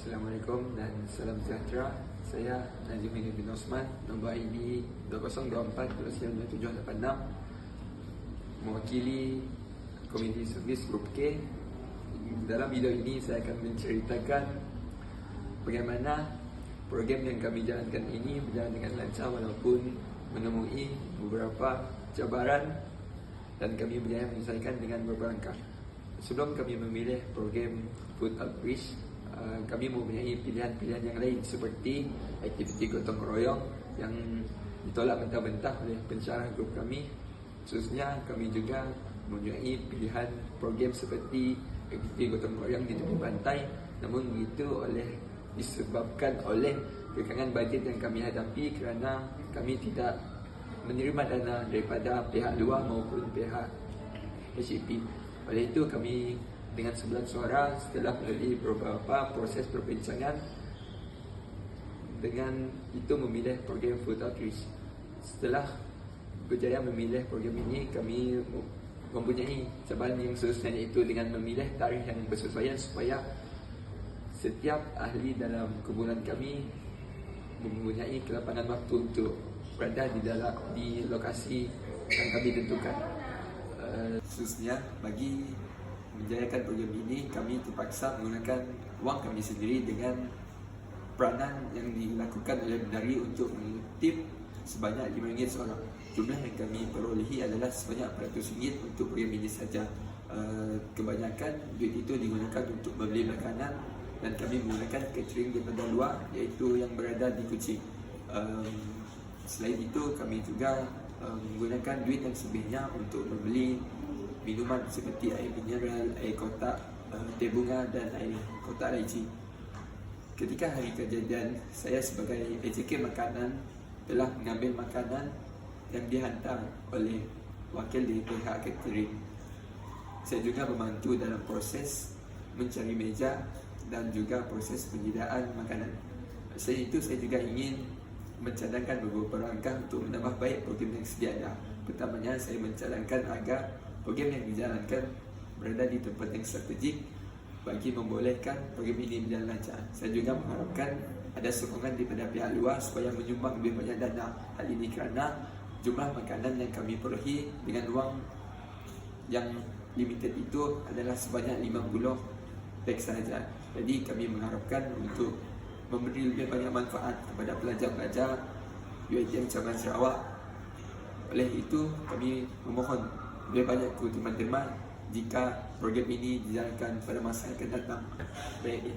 Assalamualaikum dan salam sejahtera. Saya Najib bin Osman, nombor ID 2024-2786 mewakili Community Service Group K. Dalam video ini saya akan menceritakan bagaimana program yang kami jalankan ini berjalan dengan lancar walaupun menemui beberapa cabaran dan kami berjaya menyelesaikan dengan beberapa langkah. Sebelum kami memilih program Food Outreach, uh, kami mempunyai pilihan-pilihan yang lain seperti aktiviti gotong royong yang ditolak mentah-mentah oleh pensyarah grup kami. Khususnya kami juga mempunyai pilihan program seperti aktiviti gotong royong di tepi pantai namun begitu oleh disebabkan oleh kekangan bajet yang kami hadapi kerana kami tidak menerima dana daripada pihak luar maupun pihak HCP. Oleh itu kami dengan sebelah suara setelah melalui beberapa proses perbincangan dengan itu memilih program Food Outreach. Setelah berjaya memilih program ini kami mempunyai cabaran yang seterusnya iaitu dengan memilih tarikh yang bersesuaian supaya setiap ahli dalam kumpulan kami mempunyai kelapangan waktu untuk berada di dalam di lokasi yang kami tentukan. Uh, khususnya bagi menjayakan program ini kami terpaksa menggunakan wang kami sendiri dengan peranan yang dilakukan oleh Bendari untuk mengutip sebanyak RM5 seorang. Jumlah yang kami perolehi adalah sebanyak RM400 untuk program ini saja. Uh, kebanyakan duit itu digunakan untuk membeli makanan dan kami menggunakan catering daripada luar iaitu yang berada di Kuching. Selain itu kami juga menggunakan duit yang sebelumnya untuk membeli minuman seperti air mineral, air kotak, uh, teh bunga dan air kotak raici. Ketika hari kejadian, saya sebagai AJK makanan telah mengambil makanan yang dihantar oleh wakil dari pihak catering. Saya juga membantu dalam proses mencari meja dan juga proses penyediaan makanan. Selain itu, saya juga ingin mencadangkan beberapa langkah untuk menambah baik program yang sedia ada. Pertamanya, saya mencadangkan agar program yang dijalankan berada di tempat yang strategik bagi membolehkan program ini berjalan lancar. Saya juga mengharapkan ada sokongan daripada pihak luar supaya menyumbang lebih banyak dana. Hal ini kerana jumlah makanan yang kami perolehi dengan wang yang limited itu adalah sebanyak 50 beg sahaja. Jadi kami mengharapkan untuk memberi lebih banyak manfaat kepada pelajar-pelajar UiTM Cabang Sarawak. Oleh itu kami memohon lebih banyak keutamaan teman jika program ini dijalankan pada masa yang akan datang. Baik itu